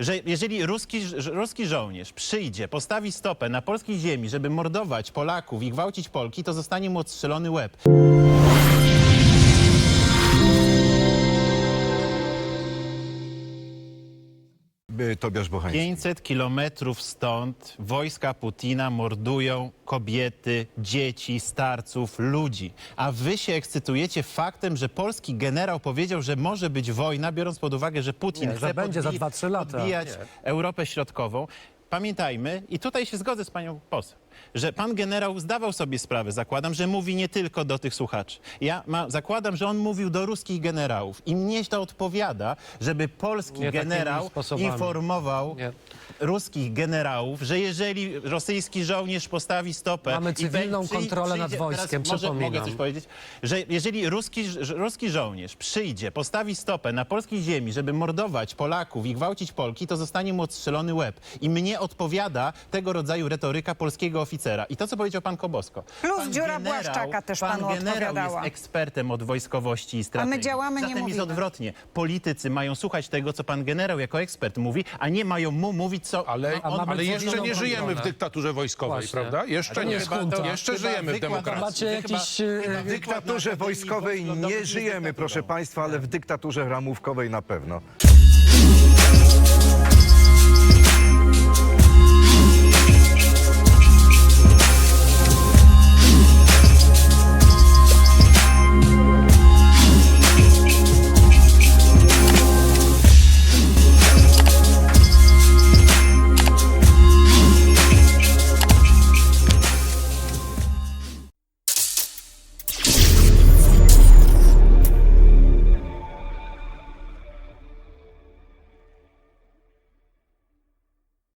że jeżeli ruski, ruski żołnierz przyjdzie, postawi stopę na polskiej ziemi, żeby mordować Polaków i gwałcić Polki, to zostanie mu odstrzelony łeb. Tobiasz Bochański. 500 kilometrów stąd wojska Putina mordują kobiety, dzieci, starców, ludzi. A wy się ekscytujecie faktem, że polski generał powiedział, że może być wojna, biorąc pod uwagę, że Putin Nie, że chce będzie za podbi- 2-3 lata. podbijać Europę Środkową. Pamiętajmy, i tutaj się zgodzę z panią poseł, że pan generał zdawał sobie sprawę, zakładam, że mówi nie tylko do tych słuchaczy. Ja ma, zakładam, że on mówił do ruskich generałów i mnie to odpowiada, żeby polski Nie takimi generał sposobami. informował Nie. Ruskich generałów, że jeżeli rosyjski żołnierz postawi stopę... Mamy i cywilną kontrolę nad teraz wojskiem, może, przypominam. Mogę coś powiedzieć? Że jeżeli ruski, ruski żołnierz przyjdzie, postawi stopę na polskiej ziemi, żeby mordować Polaków i gwałcić Polki, to zostanie mu odstrzelony łeb. I mnie odpowiada tego rodzaju retoryka polskiego oficera. I to, co powiedział pan Kobosko. Plus pan dziura Błaszczaka też pan panu generał odpowiadała. jest ekspertem od wojskowości i strategii. działamy, nie Zatem jest mówimy. odwrotnie. Politycy mają słuchać tego, co pan generał jako ekspert mówi, a nie mają mu mówić, co? Ale, No, ale jeszcze nie żyjemy w dyktaturze wojskowej, Właśnie. prawda? Jeszcze nie. Jeszcze Chyba żyjemy w demokracji. Macie jakiś, e, chyba W dyktaturze wojskowej nie żyjemy, proszę państwa, ale w dyktaturze ramówkowej na pewno.